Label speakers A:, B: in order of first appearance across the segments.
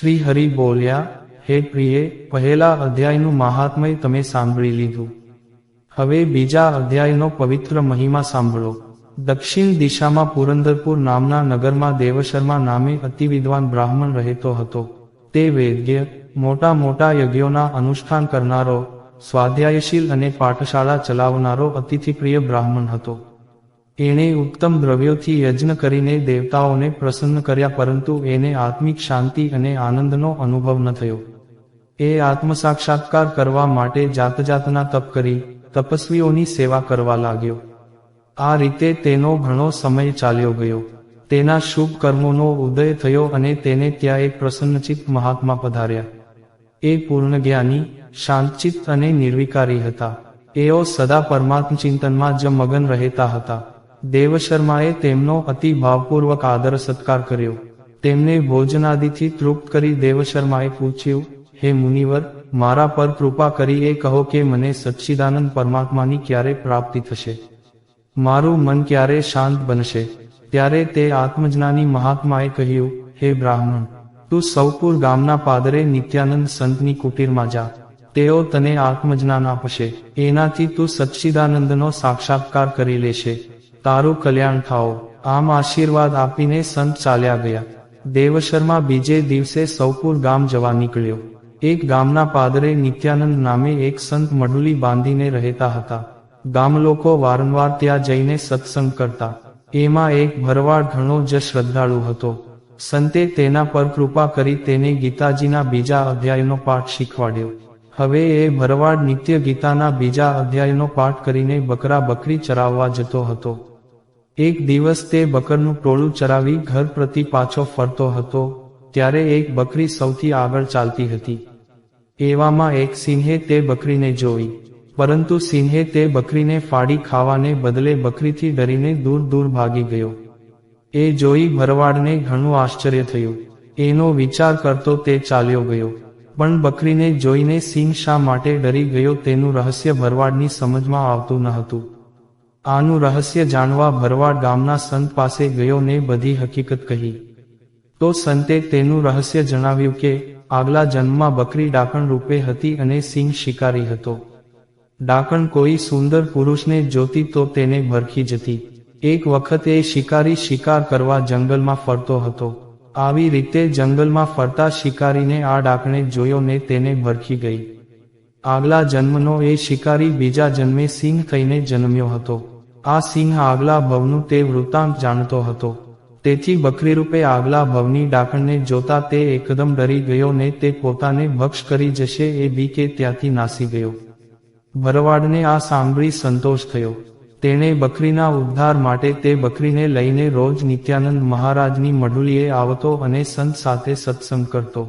A: શ્રી હરિ બોલ્યા, હે પ્રિયે, પહેલા અધ્યાયનું મહાત્મય તમે સાંભળી લીધું. હવે બીજા અધ્યાયનો પવિત્ર મહિમા સાંભળો. દક્ષિણ દિશામાં પુરંદરપુર નામના નગરમાં દેવશર્મા નામે અતિવિદ્વાન બ્રાહ્મણ રહેતો હતો. તે વેદ્ય મોટા મોટા યજ્ઞોના અનુષ્ઠાન કરનારો, સ્વાધ્યાયશીલ અને પાઠશાળા ચલાવનારો અતિથિપ્રિય બ્રાહ્મણ હતો. એણે ઉત્તમ દ્રવ્યોથી યજ્ઞ કરીને દેવતાઓને પ્રસન્ન કર્યા, પરંતુ એને આત્મિક શાંતિ અને આનંદનો અનુભવ ન થયો. એ આત્મસાક્ષાત્કાર કરવા માટે જાત જાતના તપ કરી, તપસ્વીઓની સેવા કરવા લાગ્યો. આ રીતે તેનો ઘણો સમય ચાલ્યો ગયો. તેના શુભ કર્મોનો ઉદય થયો અને તેને ત્યાં એક પ્રસન્નચિત મહાત્મા પધાર્યા. એ પૂર્ણ જ્ઞાની શાંતચિત્ત અને નિર્વિકારી હતા. એઓ સદા પરમાત્મ ચિંતનમાં જ મગન રહેતા હતા. દેવશર્માએ તેમનો અતિ ભાવપૂર્વક આદર સત્કાર કર્યો. તેમને ભોજનાદિથી તૃપ્ત કરી દેવશર્માએ પૂછ્યું, હે મુનિવર, મારા પર કૃપા કરી એ કહો કે મને સચ્ચિદાનંદ પરમાત્માની ક્યારે પ્રાપ્તિ થશે? મારું મન ક્યારે શાંત બનશે? ત્યારે તે આત્મજ્ઞાની મહાત્માએ કહ્યું, હે બ્રાહ્મણ, તું સૌપુર ગામના પાદરે નિત્યાનંદ સંતની કુટીરમાં જા. તેઓ તને આત્મજ્ઞાન આપશે. એનાથી તું સચ્ચિદાનંદનો સાક્ષાત્કાર કરી લેશે. તારું કલ્યાણ થાઓ. આમ આશીર્વાદ આપીને સંત ચાલ્યા ગયા. દેવશર્મા બીજે દિવસે સૌપુર ગામ જવા નીકળ્યો. એક ગામના પાદરે નિત્યાનંદ નામે એક સંત મડુલી બાંધીને રહેતા હતા. ગામ લોકો વારંવાર ત્યાં જઈને સત્સંગ કરતા. એમાં એક ભરવાડ ઘણો જ શ્રદ્ધાળુ હતો. સંતે તેના પર કૃપા કરી તેને ગીતાજીના બીજા અધ્યાયનો પાઠ શીખવાડ્યો. હવે એ ભરવાડ નિત્ય ગીતાના બીજા અધ્યાયનો પાઠ કરીને બકરા બકરી ચરાવવા જતો હતો. એક દિવસ તે બકરનું ટોળું ચરાવી ઘર પ્રતિ પાછો ફરતો હતો, ત્યારે એક બકરી સૌથી આગળ ચાલતી હતી. એવામાં એક સિંહે તે બકરીને જોઈ, પરંતુ સિંહે તે બકરીને ફાડી ખાવાને બદલે બકરીથી ડરીને દૂર દૂર ભાગી ગયો. એ જોઈ ભરવાડને ઘણું આશ્ચર્ય થયું. એનો વિચાર કરતો તે ચાલ્યો ગયો, પણ બકરીને જોઈને સિંહ શા માટે ડરી ગયો તેનું રહસ્ય ભરવાડની સમજમાં આવતું ન હતું. આનું રહસ્ય જાણવા ભરવાડ ગામના સંત પાસે ગયો ને બધી હકીકત કહી. તો સંતે તેનું રહસ્ય જણાવ્યું કે, આગલા જન્મમાં બકરી ડાકણ રૂપે હતી અને સિંહ શિકારી હતો. ડાકણ કોઈ સુંદર પુરુષને જોતી તો તેને ભરખી જતી. એક વખત એ શિકારી શિકાર કરવા જંગલમાં ફરતો હતો. આવી રીતે જંગલમાં ફરતા શિકારીને આ ડાકણે જોયો ને તેને ભરખી ગઈ. આગલા જન્મનો એ શિકારી બીજા જન્મે સિંહ થઈને જન્મ્યો હતો. આ સિંહ આગલા ભવનું તે વૃત્તાંત જાણતો હતો. તેથી બકરી રૂપે આગલા ભવની ડાકણને જોતા તે એકદમ ડરી ગયો ને તે પોતાને ભક્ષ કરી જશે એ બીકે ત્યાંથી નાસી ગયો. ભરવાડને આ સાંભળી સંતોષ થયો. તેણે બકરીના ઉદ્ધાર માટે તે બકરીને લઈને રોજ નિત્યાનંદ મહારાજની મઢુલીએ આવતો અને સંત સાથે સત્સંગ કરતો.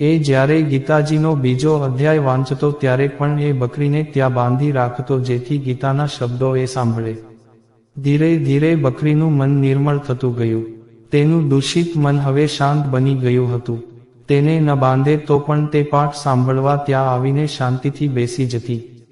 A: એ જ્યારે ગીતાજીનો બીજો અધ્યાય વાંચતો ત્યારે પણ એ બકરીને ત્યાં બાંધી રાખતો જેથી ગીતાના શબ્દો એ સાંભળે. ધીરે ધીરે બકરીનું મન નિર્મળ થતું ગયું. તેનું દૂષિત મન હવે શાંત બની ગયું હતું. તેને ન બાંધે તો પણ તે પાઠ સાંભળવા ત્યાં આવીને શાંતિથી બેસી જતી.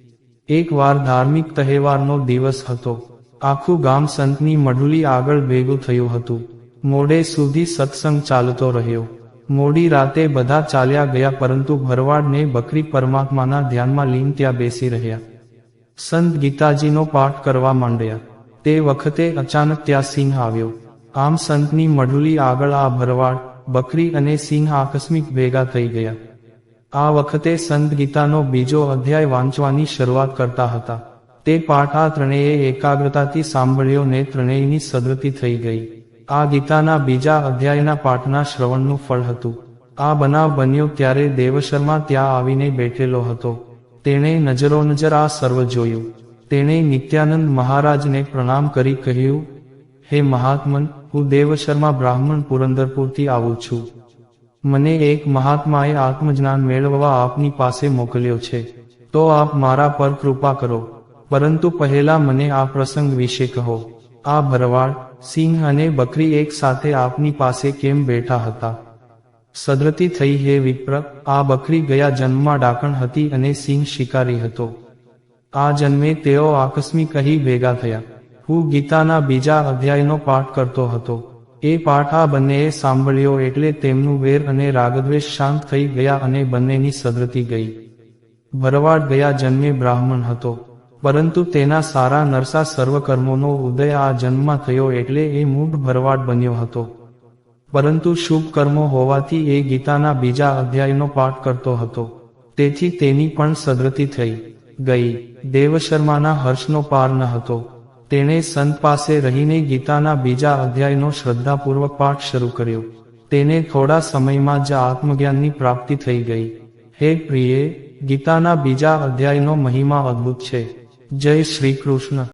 A: એક વાર ધાર્મિક તહેવારનો દિવસ હતો. આખું ગામ સંતની મઢુલી આગળ ભેગું થયું હતું. મોડે સુધી સત્સંગ ચાલતો રહ્યો. મોડી રાતે બધા ચાલ્યા ગયા પરંતુ ભરવાડને બકરી પરમાત્માના ધ્યાનમાં લીન ત્યાં બેસી રહ્યા. સંત ગીતાજીનો પાઠ કરવા માંડ્યા. તે વખતે અચાનક ત્યાં સિંહ આવ્યો. આમ સંતની મઢુલી આગળ આ ભરવાડ, બકરી અને સિંહ આકસ્મિક ભેગા થઈ ગયા. આ વખતે સંત ગીતાનો બીજો અધ્યાય વાંચવાની શરૂઆત કરતા હતા. તે પાઠ આ ત્રણેય એકાગ્રતાથી સાંભળ્યો ને ત્રણેયની સદગતિ થઈ ગઈ. આ ગીતાના બીજા અધ્યાયના પાઠના શ્રવણનું ફળ હતું. આ બનાવ બન્યો ત્યારે દેવશર્મા ત્યાં આવીને બેઠેલો હતો. તેણે નજરો નજર આ સર્વ જોયું. તેણે નિત્યાનંદ મહારાજને પ્રણામ કરી કહ્યું, હે મહાત્મન, હું દેવશર્મા બ્રાહ્મણ પુરંદરપુરથી આવું છું. મને એક મહાત્માએ આત્મજ્ઞાન મેળવવા આપની પાસે મોકલ્યો છે. તો આપ મારા પર કૃપા કરો. પરંતુ પહેલા મને આ પ્રસંગ વિશે કહો. આ ભરવાડ સિંહ અને બકરી એક સાથે આપની પાસે કેમ બેઠા હતા? સદ્રતી થઈ હે વિપ્ર, આ બકરી ગયા જન્મમાં ડાકણ હતી અને સિંહ શિકારી હતો. આ જન્મે તેઓ આકસ્મિક અહીં ભેગા થયા. હું ગીતાના બીજા અધ્યાયનો પાઠ કરતો હતો. એ પાઠ આ બંનેએ સાંભળ્યો એટલે તેમનું વેર અને રાગદ્વેષ શાંત થઈ ગયા અને બંનેની સદ્રતી ગઈ. ભરવાડ ગયા જન્મે બ્રાહ્મણ હતો. પરંતુ તેના સારા નરસા સર્વકર્મોનો ઉદય આ જન્મમાં થયો એટલે એ મૂઢ ભરવાડ બન્યો હતો. પરંતુ શુભ કર્મો હોવાથી એ ગીતાના બીજા અધ્યાયનો પાઠ કરતો હતો. તેથી તેની પણ સદ્રતી થઈ. ગઈ. દેવશર્માના હર્ષનો પાર ન હતો. તેણે સંત પાસે રહીને ગીતાના બીજા અધ્યાયનો શ્રદ્ધાપૂર્વક પાઠ શરૂ કર્યો. તેને થોડા સમયમાં જ આત્મજ્ઞાનની પ્રાપ્તિ થઈ ગઈ. હે પ્રિયે, ગીતાના બીજા અધ્યાયનો મહિમા અદ્ભુત છે. જય શ્રી કૃષ્ણ.